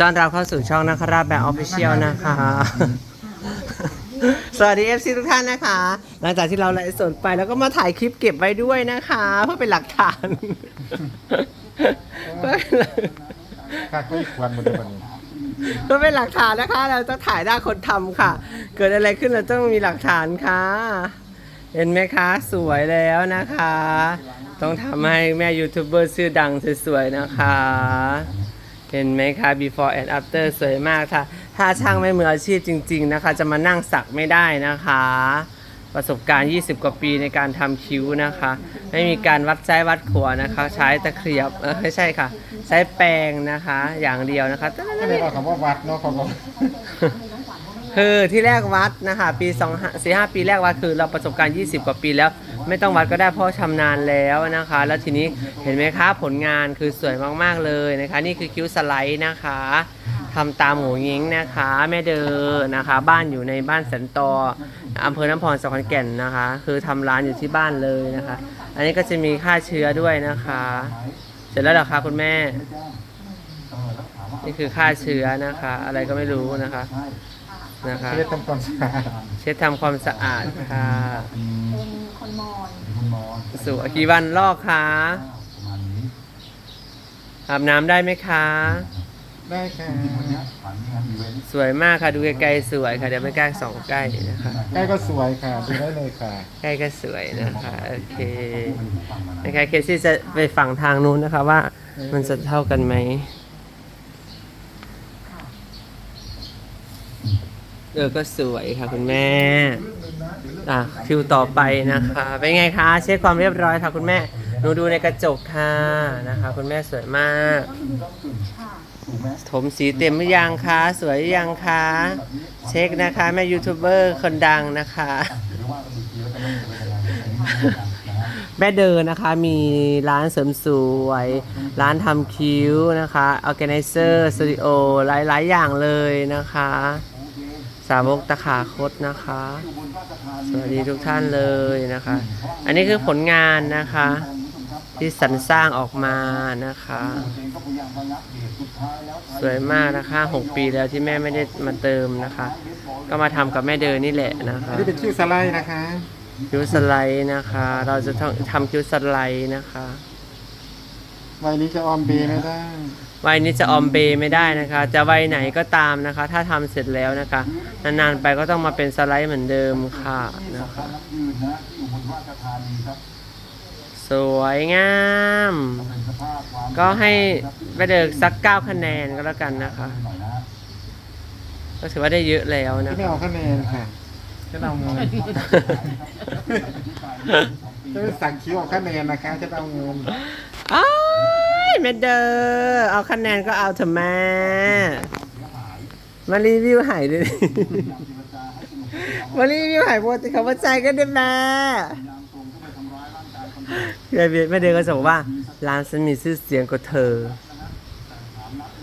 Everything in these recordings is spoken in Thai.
ต้อนรับเข้าสู่ช่องนะครับแบบออฟฟิเชียลนะคะ สวัสดี FC ทุกท่านนะคะ หลังจากที่เราไลฟ์สดไปแล้วก็มาถ่ายคลิปเก็บไว้ด้วยนะคะ เพื่อเป็นหลักฐานเพื่อเป็นหลักข้าก็อีกวันหมดเลยวันนี้เพื่อเป็นหลักฐานนะคะ เราต้องถ่ายหน้าคนทำค่ะ เกิดอะไรขึ้นเราต้องมีหลักฐานค่ะ เห็นไหมคะสวยแล้วนะคะ ต้องทำให้แม่ยูทูบเบอร์ชื่อดังสวยๆนะคะ เห็นไหมคะ before and after สวยมากค่ะ ถ้าช่างไม่มืออาชีพจริง ๆนะคะ จะมานั่งสักไม่ได้นะคะ ประสบการณ์ 20 กว่าปีในการทำคิ้วนะคะ ไม่มีการวัดใช้วัดขวนะคะ ใช้ตะเขียบเออไม่ใช่ค่ะ ใช้แปรงนะคะ อย่างเดียวนะคะ ก็เลยเอาคำว่าวัดเนาะเขาบอกคือที่แรกวัดนะคะ ปี2 4 5ปีแรกวัดคือเราประสบการณ์ 20 กว่าปีแล้ว ไม่ต้องวัดก็ได้เพราะชำนาญแล้วนะคะ แล้วทีนี้เห็นไหมคะผลงานคือสวยมากๆเลยนะคะ นี่คือคิ้วสไลด์นะคะทำตามหมูยิงนะคะ แม่เดอนะคะ บ้านอยู่ในบ้านสันตออำเภอน้ำพรสขอนแก่นนะคะ คือทำร้านอยู่ที่บ้านเลยนะคะ อันนี้ก็จะมีค่าเชื้อด้วยนะคะ เสร็จแล้วเหรอคะคุณแม่ นี่คือค่าเชื้อนะคะ อะไรก็ไม่รู้นะคะ นะคะ ไม่ได้ทำความสะอาดเช็ดทำความสะอาดค่ะเป็นคนมอญสู่กี่วันลอกคะอาบน้ำได้ไหมคะ ได้ค่ะสวยมากค่ะดูไกลๆสวยค่ะเดี๋ยวไม่กล้าส่องใกล้นะคะ ได้ก็สวยค่ะดูได้เลยค่ะ ใกล้ก็สวยนะคะโอเคนะคะเคซี่จะไปฝั่งทางนู้นนะคะว่ามันจะเท่ากันไหม เออก็สวยค่ะคุณแม่ อะคิวต่อไปนะคะ เป็นไงคะ เช็คความเรียบร้อยค่ะคุณแม่หนูดูในกระจกค่ะนะคะ คุณแม่สวยมากถมสีเต็มหรือยังคะ สวยหรือยังคะ เช็คนะคะแม่ยูทูบเบอร์คนดังนะคะ แม่เดินนะคะมีร้านเสริมสวย ร้านทำคิ้วนะคะ Organizer Studio หลาย ๆ อย่างเลยนะคะ สาวกตะขาคตนะคะ สวัสดีทุกท่านเลยนะคะ อันนี้คือผลงานนะคะ ที่สรรสร้างออกมานะคะ สวยมากนะคะ6ปีแล้วที่แม่ไม่ได้มาเติมนะคะ ก็มาทำกับแม่เดินนี่แหละนะคะอันนี้เป็นชื่อสไลด์นะคะ คิ้วสไลด์นะคะ เราจะต้องทำคิ้วสไลด์นะคะ วัยนี้จะออมเบย์ไม่ได้ วัยนี้จะออมเบย์ไม่ได้นะคะ จะวัยไหนก็ตามนะคะ ถ้าทำเสร็จแล้วนะคะ นานๆไปก็ต้องมาเป็นสไลด์เหมือนเดิมค่ะนะคะสวยงามก็ให้ไปเดิกสักเก้าคะแนนก็แล้วกันนะคะก็ถือว่าได้เยอะแล้วจะนะไม่คะเอาคะแนนค่ะจะเอาเงินจะไม่สั่งคิวเอาคะแนนนะคะจะเอาเงินอ้าย แม่เดอเอาคะแนนก็เอาเถอะแม่มารีวิวหายเลยมารีวิวหายปกติเขาว่าใจก็ได้แม่แม่เบียแม่เดอก็จะบอกว่าร้านฉันมีชื่อเสียงกว่าเธอ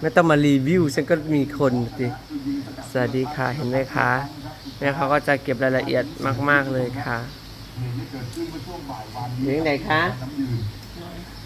ไม่ต้องมารีวิวฉันก็มีคนสิสวัสดีค่ะเห็นไหมคะแม่เขาก็จะเก็บรายละเอียดมาก ๆเลยค่ะอยู่ที่ไหนคะ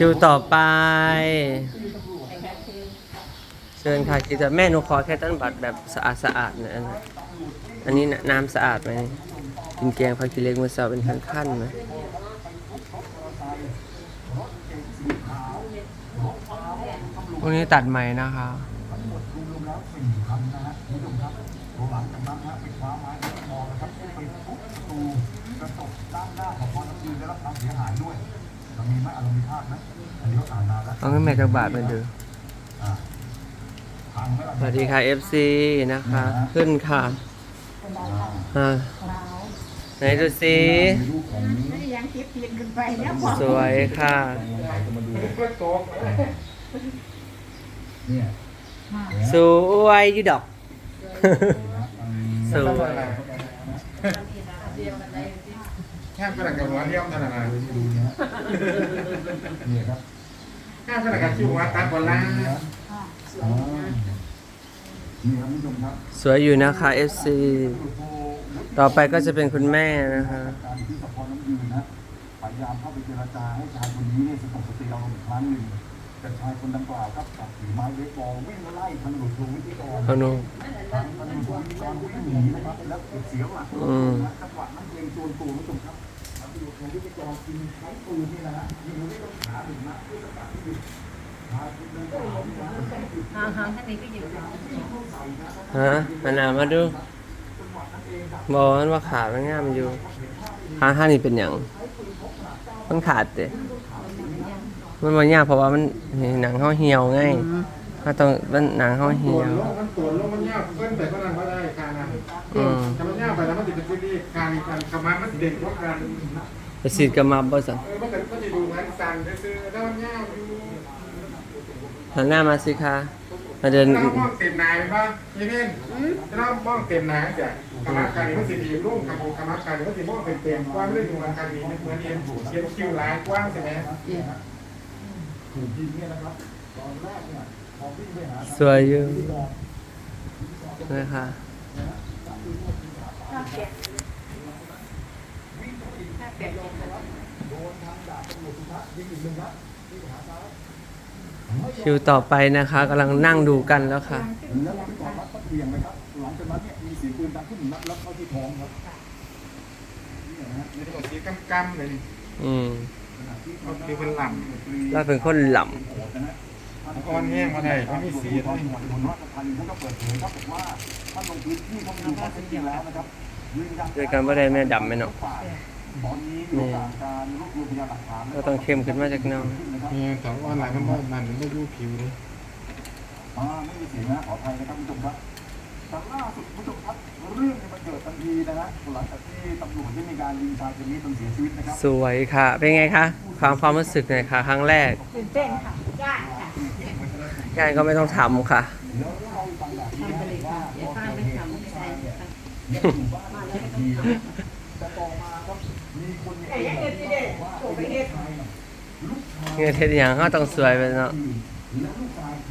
คิวต่อไป เชิญค่ะคิวแต่แม่หนูขอแค่ต้นบัตรแบบสะอาดสะอาดๆนะอันนั้นอันนี้น้ำสะอาดไหมกินแกงผักกิเล็กมือสาวเป็นขั้นๆไหมพวกนี้ตัดใหม่นะคะเอาเงินแม่จากบาทมาดูสวัสดีค่ะ FC นะคะ ขึ้นค่ะอ่าไหนดูสิยังคิดเพียนขึ้นไปแล้วพอสวยค่ะสวยอยู่ดอกสสวย แค่กระดักกับหัวเลี้ยวขนาดนั้นดูเนี่ยนี่ครับแค่กระดักกับคิวหัวตัดบอลล่างอ๋อนี่ครับผู้ชมครับสวยอยู่นะคะ FC ต่อไปก็จะเป็นคุณแม่นะคะการที่สพน้ำยืนนะพยายามเข้าไปเจรจาให้ชายคนนี้เนี่ยสงบสติอารมณ์อีกครั้งหนึ่ง แต่ชายคนดังกล่าวครับจับถือไม้เบสบอลวิ่งมาไล่พันหลุดลงวิธีกรเขาโนทางพันหลุดลงวิธีกรวิ่งหนีนะครับแล้วเกิดเสียหลักอืมจังหวะนั้นเองโจรตัวผู้ชมครับพันหลุดลงวิธีกรกินใช้ปืนนี่นะฮะยิงไม่ต้องขาหนึ่งนัดเพื่อสกัดที่หยุดชายคนดังกล่าวเนี่ยนะห่างห่างท่านนี้ก็อยู่แล้วฮะอันนามาดูบอกมันว่าขามันงามอยู่ขาห้านี่เป็นอย่างมันขาดเตะ มันมันยากเพราะว่ามันหนังเขาเหี่ยวไงเขาต้องมันหนังเขาปเหี่วยดวโลกมันปวดโลกมันยากเพิ่นแต่ก็นั่นก็ได้คานะอืมถ้ามันยากไปแล้วมันจะเป็นซีรีส์การการขมามันเด่นกว่ากันไปสีดกับมาบ่สันเออมันก็มันจะดูเหมือนสั่นซื้อๆแล้วมันยากอยู่หันหน้ามาสิคะมาเดิน ถ้ามองเต็มนายป่ะยี่เพ่นถ้ามองเต็มนายจ้ะขมาการมันสิดีรุ่งขมูขมาการมันสิมองเป็นเต็มกว้างเรื่องของการนี้เหมือนเรียนเรียนคิวหลายกว้างใช่ไหม ถูกยิงเนี่ยนะครับ ตอนแรกเนี่ยพอวิ่งไปหาสวยอยู่นะคะคิวต่อไปนะคะกำลังนั่งดูกันแล้วค่ะแล้วหลังจากนั้นก็เพียงนะครับหลังจากนั้นเนี่ยมีเสียงปืนดังขึ้นหนึ่งนัดแล้วเข้าที่ท้องครับนี่นะฮะนี่ตัวสีกำๆเลยอืม ก็คือเป็นหล่เราเป็นคนหล่ำอ่อนแห้งมาได้ไม่มีสีตด้อวนยจังหวัดอุบลราชธานีท่านก็เปิดเผยครับบอกว่าท่านลงพื้นที่เข้าไปดูข้อเท็จจริงแล้วนะครับยืนยันำด้วยกันว่าได้แม่ดำไหมเนาะตอนนี้อยู่ระหว่างการรวบรวมพยานหลักฐานก็ต้องเข้มขึ้นมาจากน้องนะครับนี่สองออนไลน์มันว่ามันไม่รู้ผิวเลยอ่าไม่มีเสียงนะขออภัยนะครับคุณผู้ชมครับแต่ล่าสุดคุณผู้ชมครับ ทันทีนะฮะหลังจากที่ตำรวจได้มีการยิงชายคนนี้จนเสียชีวิตนะครับสวยค่ะ เป็นไงคะความความรู้สึกหน่อยค่ะครั้งแรกตื่นเต้นค่ะยากค่ะงานก็ไม่ต้องทำค่ะ ทำไปเลยค่ะเดี๋ยวป้าไม่ทำไม่ได้ค่ะแต่ต่อมาครับมีคนเนี่ยเอ็ดเอ็ดโอ้ไปเอ็ดเงินเฮ็ดอย่างก็ต้องสวยไปเนาะ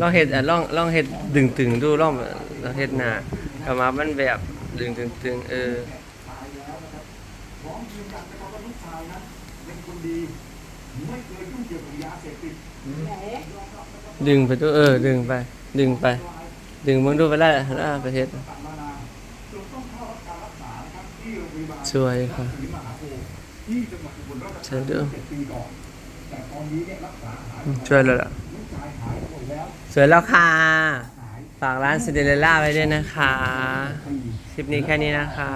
ลองเฮ็ดอะลองลองเฮ็ดดึงตึงๆดูลองลองเฮ็ดหน้ากลับมามันแบบ ดึงตึงตึงๆเออพร้อมยืนยันนะครับว่าลูกชายนั้นเป็นคนดี ไม่เคยยุ่งเกี่ยวกับยาเสพติดดึงไปดูเออ ดึงไป ดึงไป ดึงมึงดูไปแล้วนะไปเฮ็ดต่างๆนานาจนต้องเข้ารับการรักษานะครับที่โรงพยาบาลสวยค่ะศรีมหาโพธิ์ที่จังหวัดอุบลราชธาเชิญดูนีเจ็ดปีก่อนแต่ตอนนี้เนี่ยรักษาหายช่วยแล้วล่ะลูกชายหายหมดแล้วสวยแล้วค่ะหาย ฝากร้านซินเดอเรลล่าไว้ด้วยนะคะ คลิปนี้แค่นี้นะคะ